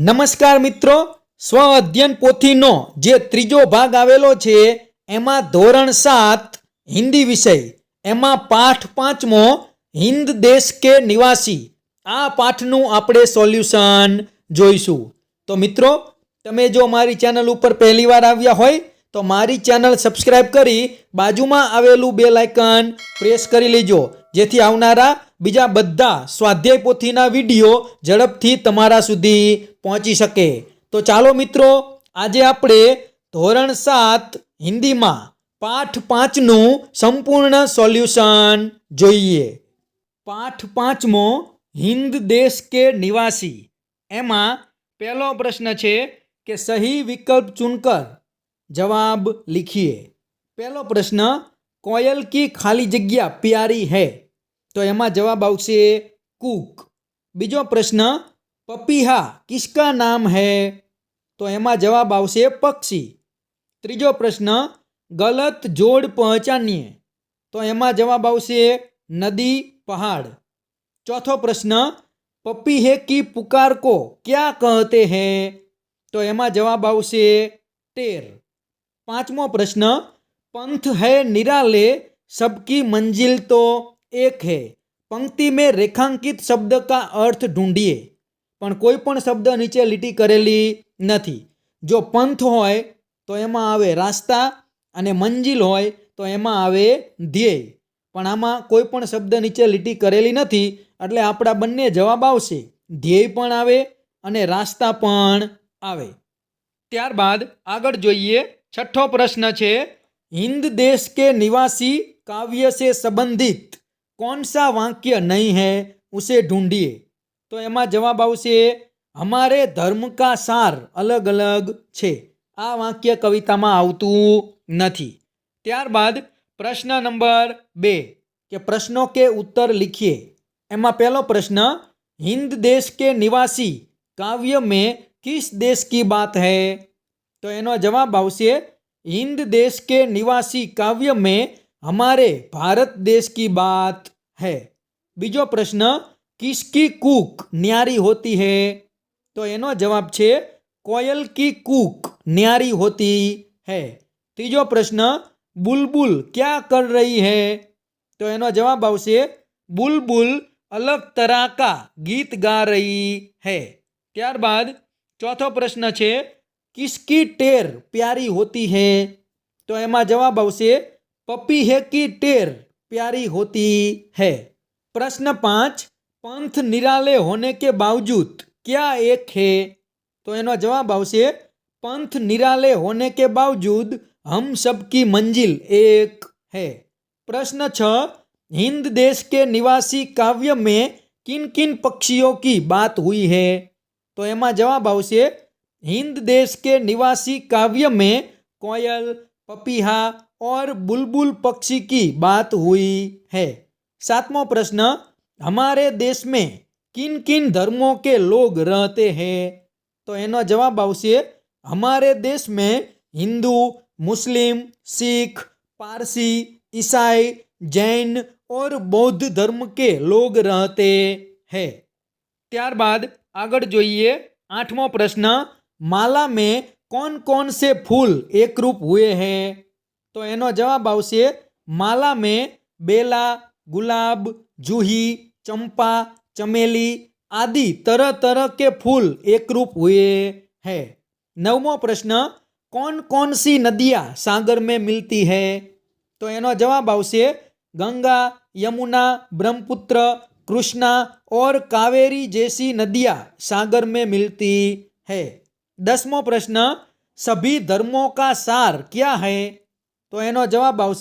નમસ્કાર મિત્રો સ્વ અધ્યયન પોથીનો જે ત્રીજો ભાગ આવેલો છે, એમાં ધોરણ સાત, હિન્દી વિષય. એમાં પાઠ પાંચમો, હિન્દ દેશ કે નિવાસી. આ પાઠનું આપણે સોલ્યુશન જોઈશું. તો મિત્રો, તમે જો મારી ચેનલ ઉપર પહેલીવાર આવ્યા હોય, તો મારી ચેનલ સબસ્ક્રાઈબ કરી બાજુમાં આવેલું બે લાઇકન પ્રેસ કરી લેજો. જેથી આવનારા બીજા બધા સ્વાધ્યાય પોથીના વીડિયો ઝડપથી તમારા સુધી પહોંચી શકે. તો ચાલો મિત્રો, આજે આપણે ધોરણ સાત હિન્દીમાં પાઠ પાંચનું સંપૂર્ણ સોલ્યુશન જોઈએ. પાઠ પાંચમો, હિન્દ દેશ કે નિવાસી? એમાં પહેલો પ્રશ્ન છે કે સહી વિકલ્પ ચૂનકર જવાબ લીખીએ. પહેલો પ્રશ્ન, કોયલ કી ખાલી જગ્યા પ્યારી હૈ? तो यहाँ जवाब आक बीजो प्रश्न पपीहा किसका नाम है तो एम जवाब आक्षी तीजो प्रश्न गलत जोड़ पहचानिए तो एम जवाब आदी पहाड़ चौथो प्रश्न पपीहे की पुकार को क्या कहते हैं तो एम जवाब आर पांचमो प्रश्न पंथ है निराले सबकी मंजिल तो एक है पंक्ति में रेखांकित शब्द का अर्थ ढूंढिए પણ કોઈ પણ શબ્દ નીચે લીટી કરેલી નથી જો પંથ હોય તો એમાં આવે રાસ્તા અને મંજિલ હોય તો એમાં આવે ધ્યેય પણ આમાં કોઈ પણ શબ્દ નીચે લીટી કરેલી નથી એટલે આપણા બંને જવાબ આવશે ધ્યેય પણ આવે અને રાસ્તા પણ આવે ત્યારબાદ આગળ જોઈએ છઠ્ઠો પ્રશ્ન છે हिंद देश के निवासी काव्य से संबंधित કોણ સા વાક્ય નહીં હૈ ઉસે ઢૂંઢીએ? તો એમાં જવાબ આવશે, અમારે ધર્મ કા સાર અલગ અલગ છે. આ વાક્ય કવિતામાં આવતું નથી. ત્યારબાદ પ્રશ્ન નંબર બે, કે પ્રશ્નો કે ઉત્તર લીખીએ. એમાં પહેલો પ્રશ્ન, હિન્દ દેશ કે નિવાસી? કાવ્ય મેં કિસ દેશ કી બાત હૈ? તો એનો જવાબ આવશે, હિન્દ દેશ કે નિવાસી? કાવ્ય મેં हमारे भारत देश की बात है। बीजो प्रश्न, किसकी कूक न्यारी होती है? तो ये जवाब छे, कोयल की कूक न्यारी होती है। तीजो प्रश्न, बुलबुल क्या कर रही है? तो एनो जवाब आवश्य बुलबुल अलग तरह का गीत गा रही है। त्यारबाद चौथो प्रश्न छे, किसकी टेर प्यारी होती है? तो यहाँ जवाब आवश्यक पपीहे की टेर प्यारी होती है? प्रश्न पाँच, पंथ निराले होने के बावजूद क्या एक है? तो एनो जवाब आवश्य पंथ निराले होने के बावजूद हम सबकी मंजिल एक है। प्रश्न छ, हिंद देश के निवासी काव्य में किन किन पक्षियों की बात हुई है? तो एम जवाब आवश्य हिंद देश के निवासी काव्य में कोयल, पपीहा और बुलबुल पक्षी की बात हुई है। सातवां प्रश्न, हमारे देश में किन किन धर्मों के लोग रहते हैं? तो एना जवाब આવશે हमारे देश में हिंदू, मुस्लिम, सिख, पारसी, ईसाई, जैन और बौद्ध धर्म के लोग रहते हैं। ત્યારબાદ આગળ आठवा प्रश्न, माला में कौन कौन से फूल एक रूप हुए हैं? हैं तो એનો જવાબ આવશે માલા में बेला गुलाब जूही चंपा चमेली आदि तरह तरह के फूल एक रूप हुए हैं नवमो प्रश्न कौन कौन सी नदियाँ सागर में मिलती है तो એનો જવાબ આવશે गंगा यमुना ब्रह्मपुत्र कृष्णा और कावेरी जैसी नदियाँ सागर में मिलती है दसमो प्रश्न सभी धर्मों का सार क्या है तो यह जवाब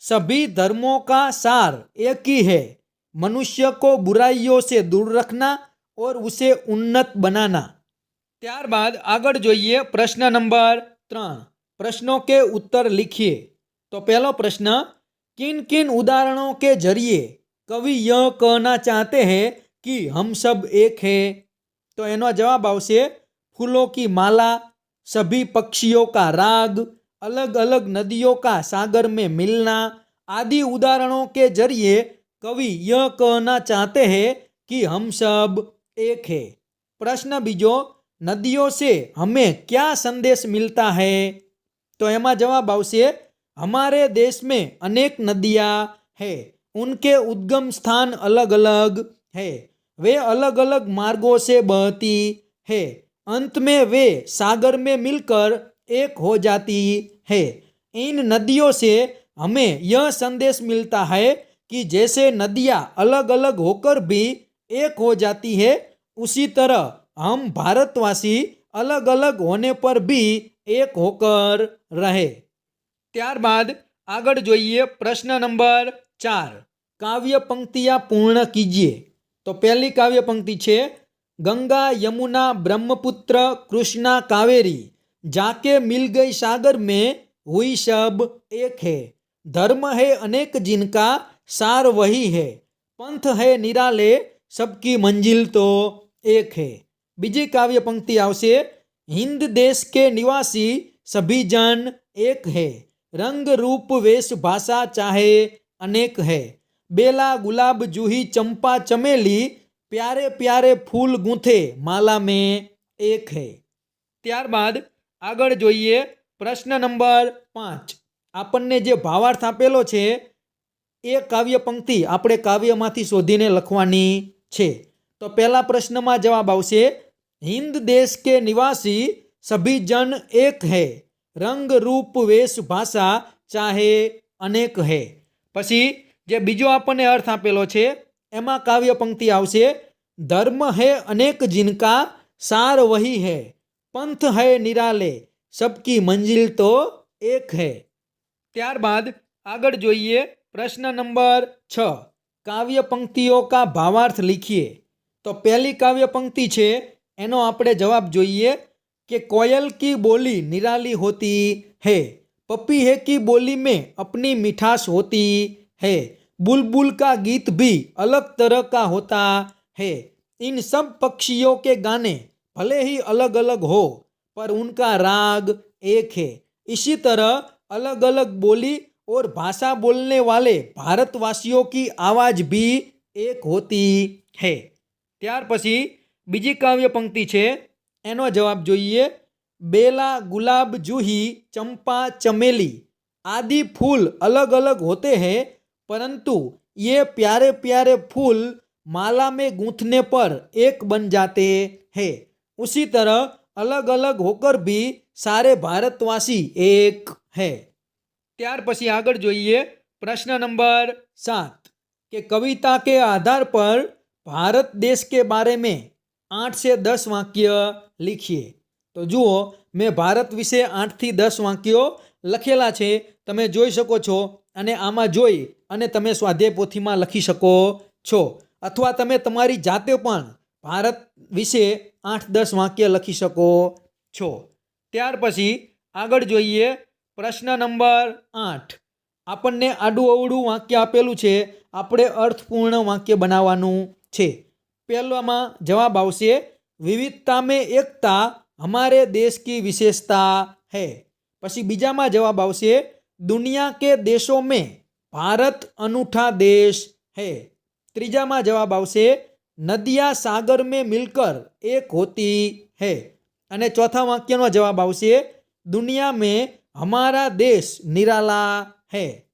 सभी धर्मों का सार एक ही है मनुष्य को बुराइयों से दूर रखना और उसे उन्नत बनाना त्यारबाद आग जो प्रश्न नंबर त्र प्रश्नों के उत्तर लिखिए तो पहला प्रश्न किन किन उदाहरणों के ज़रिए कवि यह कहना चाहते हैं कि हम सब एक है तो यह जवाब आ फूलों की माला सभी पक्षियों का राग अलग अलग नदियों का सागर में मिलना आदि उदाहरणों के जरिए कवि यह कहना चाहते हैं कि हम सब एक है प्रश्न बीजो नदियों से हमें क्या संदेश मिलता है तो એમાં જવાબ આવશે हमारे देश में अनेक नदियाँ है उनके उद्गम स्थान अलग अलग है वे अलग अलग मार्गों से बहती है अंत में वे सागर में मिलकर एक हो जाती है इन नदियों से हमें यह संदेश मिलता है कि जैसे नदियाँ अलग अलग होकर भी एक हो जाती है उसी तरह हम भारतवासी अलग अलग होने पर भी एक होकर रहे ત્યારબાદ આગળ જોઈએ પ્રશ્ન નંબર ચાર કાવ્ય પંક્તિયા પૂર્ણ કીજીએ તો પહેલી કાવ્ય પંક્તિ છે ગંગા યમુના બ્રહ્મપુત્ર કૃષ્ણા કાવેરી જાકે મિલ ગઈ સાગર में हुई सब एक है धर्म है अनेक जिनका सार वही है पंथ है निराले सबकी मंजिल तो एक है બીજી કાવ્ય પંક્તિ આવશે हिंद देश के निवासी सभी जन एक है रंग रूप वेश भाषा चाहे अनेक है बेला गुलाब जूही चंपा चमेली प्यारे प्यारे फूल गूंथे माला में एक है ત્યારબાદ આગળ જોઈએ પ્રશ્ન નંબર પાંચ. આપણને જે ભાવાર્થ આપેલો છે, એ કાવ્ય પંક્તિ આપણે કાવ્યમાંથી શોધીને લખવાની છે. તો પહેલા પ્રશ્નમાં જવાબ આવશે, હિન્દ દેશ કે નિવાસી સભીજન એક હૈ, રંગ રૂપ વેશ ભાષા ચાહે અનેક હૈ. પછી જે બીજો આપણને અર્થ આપેલો છે, એમાં કાવ્ય પંક્તિ આવશે, ધર્મ હે અનેક જિનકા, સાર વહી હૈ પંથ હૈ નિરાલે સબકી મંજિલ તો એક હૈ ત્યારબાદ આગળ જોઈએ પ્રશ્ન નંબર છ કાવ્ય પંક્તિઓ કા ભાવાર્થ લીખીએ તો પહેલી કાવ્ય પંક્તિ છે એનો આપણે જવાબ જોઈએ कि कोयल की बोली निराली होती है पपी है की बोली में अपनी मिठास होती है बुलबुल का गीत भी अलग तरह का होता है इन सब पक्षियों के गाने भले ही अलग अलग हो पर उनका राग एक है इसी तरह अलग अलग बोली और भाषा बोलने वाले भारतवासियों की आवाज भी एक होती है ત્યાર પછી બીજી કાવ્ય પંક્તિ છે એનો જવાબ જોઈએ बेला गुलाब जूही चंपा चमेली आदि फूल अलग अलग होते हैं परंतु ये प्यारे प्यारे फूल माला में गूंथने पर एक बन जाते हैं उसी तरह अलग अलग होकर भी सारे भारतवासी एक है ત્યાર પછી આગળ જોઈએ પ્રશ્ન નંબર सात कि कविता के आधार पर भारत देश के बारे में आठ से दस वाक्य लिखिए તો જુઓ મેં ભારત વિશે આઠથી દસ વાક્યો લખેલા છે તમે જોઈ શકો છો અને આમાં જોઈ અને તમે સ્વાધ્યાય પોથીમાં લખી શકો છો અથવા તમે તમારી જાતે પણ ભારત વિશે આઠ દસ વાક્ય લખી શકો છો. ત્યાર પછી આગળ જોઈએ પ્રશ્ન નંબર આઠ. આપણને આડું અવડું વાક્ય આપેલું છે. આપણે અર્થપૂર્ણ વાક્ય બનાવવાનું છે. પહેલામાં જવાબ આવશે વિવિધતા મેં એકતા હમારે દેશ કી વિશેષતા હે. પછી બીજામાં જવાબ આવશે, દુનિયા કે દેશો મેં ભારત અનૂઠા દેશ હે. ત્રીજામાં જવાબ આવશે નદિયા સાગર મેં મિલકર એક હોતી હે. અને ચોથા વાક્યનો જવાબ આવશે, દુનિયા મેં હમારા દેશ નિરાલા હે.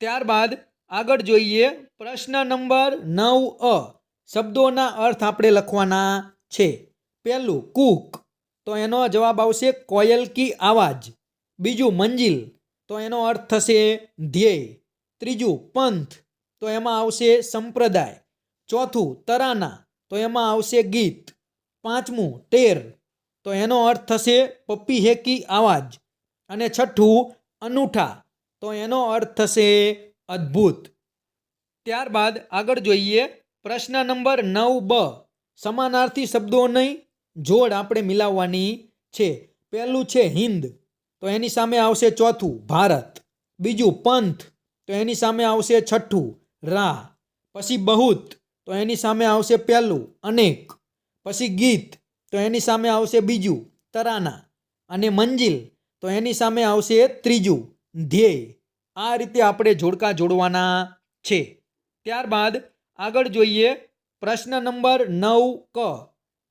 ત્યારબાદ આગળ જોઈએ પ્રશ્ન નંબર નવ અ. શબ્દોના અર્થ આપણે લખવાના છે. પહેલું, કૂક. તો એનો જવાબ આવશે, કોયલ કી આવાજ. બીજું, મંજિલ. તો એનો અર્થ થશે, ધ્યેય. ત્રીજું, પંથ. તો એમાં આવશે, સંપ્રદાય. ચોથું તરાના, તો એમાં આવશે ગીત. પાંચમું ટેર તો એનો અર્થ થશે પપ્પી હેકી આવાજ. અને છઠ્ઠું અનૂઠા, તો એનો અર્થ થશે અદ્ભુત. ત્યારબાદ આગળ જોઈએ પ્રશ્ન નંબર નવ બ. સમાનાર્થી શબ્દો નહીં, જોડ આપણે મિલાવવાની છે. પહેલું છે હિન્દ, તો એની સામે આવશે ચોથું ભારત. બીજું પંથ, તો એની સામે આવશે છઠ્ઠું રા. પછી બહુત તો એની સામે આવશે પહેલું, અનેક. પછી ગીત, તો એની સામે આવશે બીજું, તરાના. અને મંજિલ, તો એની સામે આવશે ત્રીજું, ધ્યેય. આ રીતે આપણે જોડકા જોડવાના છે. ત્યારબાદ આગળ જોઈએ પ્રશ્ન નંબર નવ ક.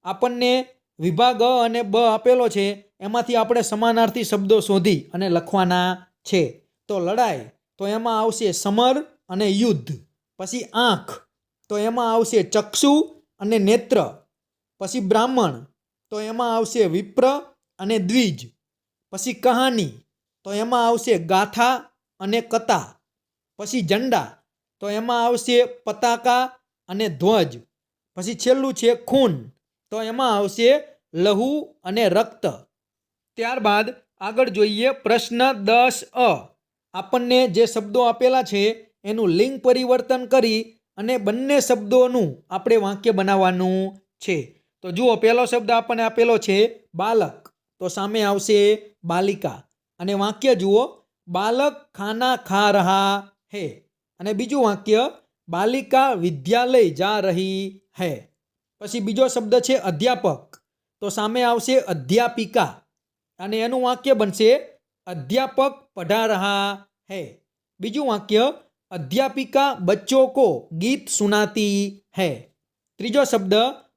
આપણને વિભાગ અ અને બ આપેલો છે, એમાંથી આપણે સમાનાર્થી શબ્દો શોધી અને લખવાના છે. તો લડાઈ તો એમાં આવશે સમર અને યુદ્ધ. પછી આંખ. તો એમાં આવશે ચક્ષુ અને નેત્ર, પછી બ્રાહ્મણ, તો એમાં આવશે વિપ્ર અને દ્વિજ, પછી કહાની, તો એમાં આવશે ગાથા અને કથા પછી ઝંડા, તો એમાં આવશે પતાકા અને ધ્વજ, પછી છેલ્લું છે ખૂન, તો એમાં આવશે લહુ અને રક્ત. ત્યારબાદ આગળ જોઈએ પ્રશ્ન દસ અ. આપણને જે શબ્દો આપેલા છે, એનું લિંગ પરિવર્તન કરી અને બંને શબ્દોનું આપણે વાક્ય બનાવવાનું છે. તો જુઓ, પહેલો શબ્દ આપણને આપેલો છે, બાલક. તો સામે આવશે, બાલિકા. અને વાક્ય જુઓ, બાલક ખાના ખા રહા હે. અને બીજું વાક્ય, બાલિકા વિદ્યાલય જા રહી હે. પછી બીજો શબ્દ છે, અધ્યાપક. તો સામે આવશે, અધ્યાપિકા. અને એનું વાક્ય બનશે, અધ્યાપક પઢા રહા હે. બીજું વાક્ય અધ્યાપિકા બચ્ચો કો ગીત સુનાતી હૈ. ત્રીજો શબ્દ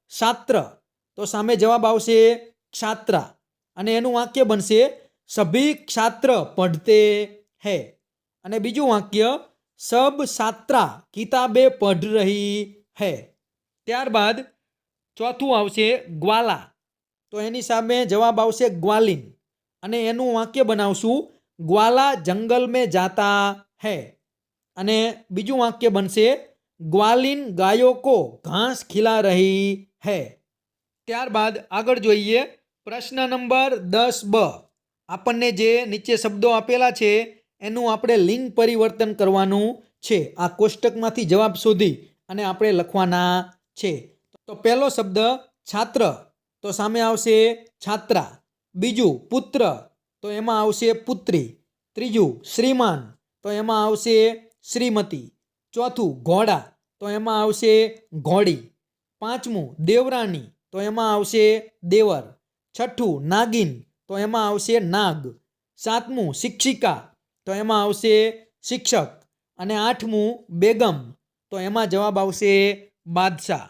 છાત્ર તો સામે જવાબ આવશે છાત્રા અને એનું વાક્ય બનશે સભી છાત્ર પઢતે હે. અને બીજું વાક્ય સબ છાત્રા કિતાબે પઢ રહી હે. ત્યારબાદ ચોથું આવશે ગ્વાલા. તો એની સામે જવાબ આવશે ગ્વાલિન. અને એનું વાક્ય બનાવશું ગ્વાલા જંગલ મેં જાતા હૈ. અને બીજું વાક્ય બનશે, ગ્વાલિન ગાયો કો ઘાસ ખીલા રહી હૈ. ત્યારબાદ આગળ જોઈએ, પ્રશ્ન નંબર દસ બ. આપણને જે નીચે શબ્દો આપેલા છે, એનું આપણે લિંગ પરિવર્તન કરવાનું છે. આ કોષ્ટકમાંથી જવાબ શોધી અને આપણે લખવાના છે. તો પહેલો શબ્દ, છાત્ર. તો સામે આવશે, છાત્રા. બીજું, પુત્ર. તો એમાં આવશે, પુત્રી. ત્રીજું, શ્રીમાન. તો એમાં આવશે શ્રીમતી. ચોથું, ઘોડા, તો એમાં આવશે ઘોડી. પાંચમું, દેવરાણી, તો એમાં આવશે દેવર. છઠ્ઠું, નાગિન, તો એમાં આવશે નાગ. સાતમું, શિક્ષિકા, તો એમાં આવશે શિક્ષક. અને આઠમું, બેગમ, તો એમાં જવાબ આવશે બાદશાહ.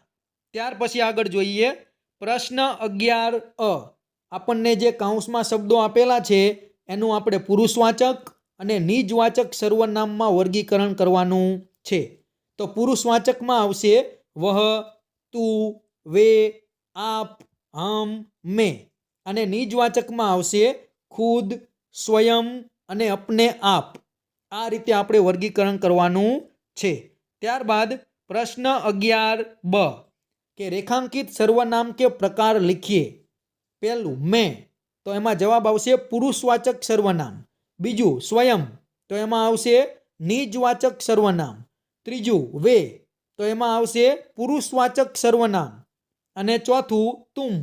ત્યાર પછી આગળ જોઈએ પ્રશ્ન અગિયાર અ. આપણને જે કાઉન્સમાં શબ્દો આપેલા છે, એનું આપણે પુરુષવાચક અને નિજવાચક સર્વનામમાં વર્ગીકરણ કરવાનું છે. તો પુરુષવાચકમાં આવશે વહ, તું, વે, આપ, હમ, મેં. અને નિજવાચકમાં આવશે ખુદ, સ્વયં અને અપને આપ. આ રીતે આપણે વર્ગીકરણ કરવાનું છે. ત્યારબાદ પ્રશ્ન અગિયાર બ, કે રેખાંકિત સર્વનામ કે પ્રકાર લીખીએ. પહેલું મેં. તો એમાં જવાબ આવશે પુરુષવાચક સર્વનામ. બીજું સ્વયં, તો એમાં આવશે નિજવાચક સર્વનામ. ત્રીજું વે, તો એમાં આવશે પુરુષવાચક સર્વનામ. અને ચોથું તુમ,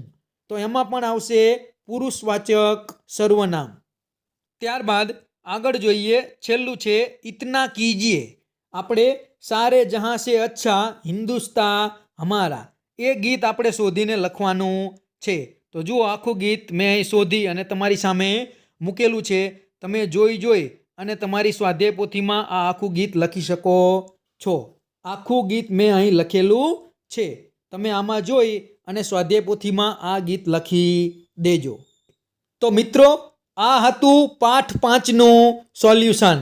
તો એમાં પણ આવશે પુરુષવાચક સર્વનામ. ત્યારબાદ આગળ જોઈએ છેલ્લું છે ઇતના કીજીએ. આપણે સારે જહાં સે અચ્છા હિન્દુસ્તા હમારા. એ ગીત આપણે શોધીને લખવાનું છે. તો જુઓ આખું ગીત મેં શોધી અને તમારી સામે મૂકેલું છે. તમે જોઈ જોઈ અને તમારી સ્વાધ્યાય પોથીમાં આ આખું ગીત લખી શકો છો. આખું ગીત મેં અહીં લખેલું છે. તમે આમાં જોઈ અને સ્વાધ્યાય પોથીમાં આ ગીત લખી દેજો. તો મિત્રો, આ હતું પાઠ પાંચનું સોલ્યુશન.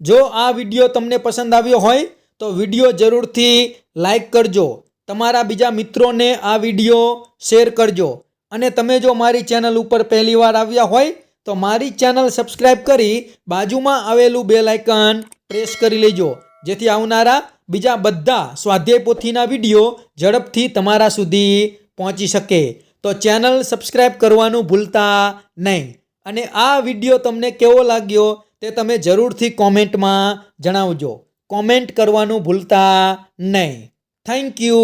જો આ વીડિયો તમને પસંદ આવ્યો હોય, તો વીડિયો જરૂરથી લાઈક કરજો. તમારા બીજા મિત્રોને આ વીડિયો શેર કરજો. અને તમે જો મારી ચેનલ ઉપર પહેલીવાર આવ્યા હોય તો મારી ચેનલ સબસ્ક્રાઈબ કરી બાજુમાં આવેલું બેલ આઇકન પ્રેસ કરી લેજો. જેથી આવનારા બીજા બધા સ્વાધ્યાય પોથીના વીડિયો ઝડપથી તમારા સુધી પહોંચી શકે. તો ચેનલ સબસ્ક્રાઈબ કરવાનું ભૂલતા નહીં. અને આ વીડિયો તમને કેવો લાગ્યો તે તમે જરૂરથી કોમેન્ટમાં જણાવજો. કોમેન્ટ કરવાનું ભૂલતા નહીં. Thank you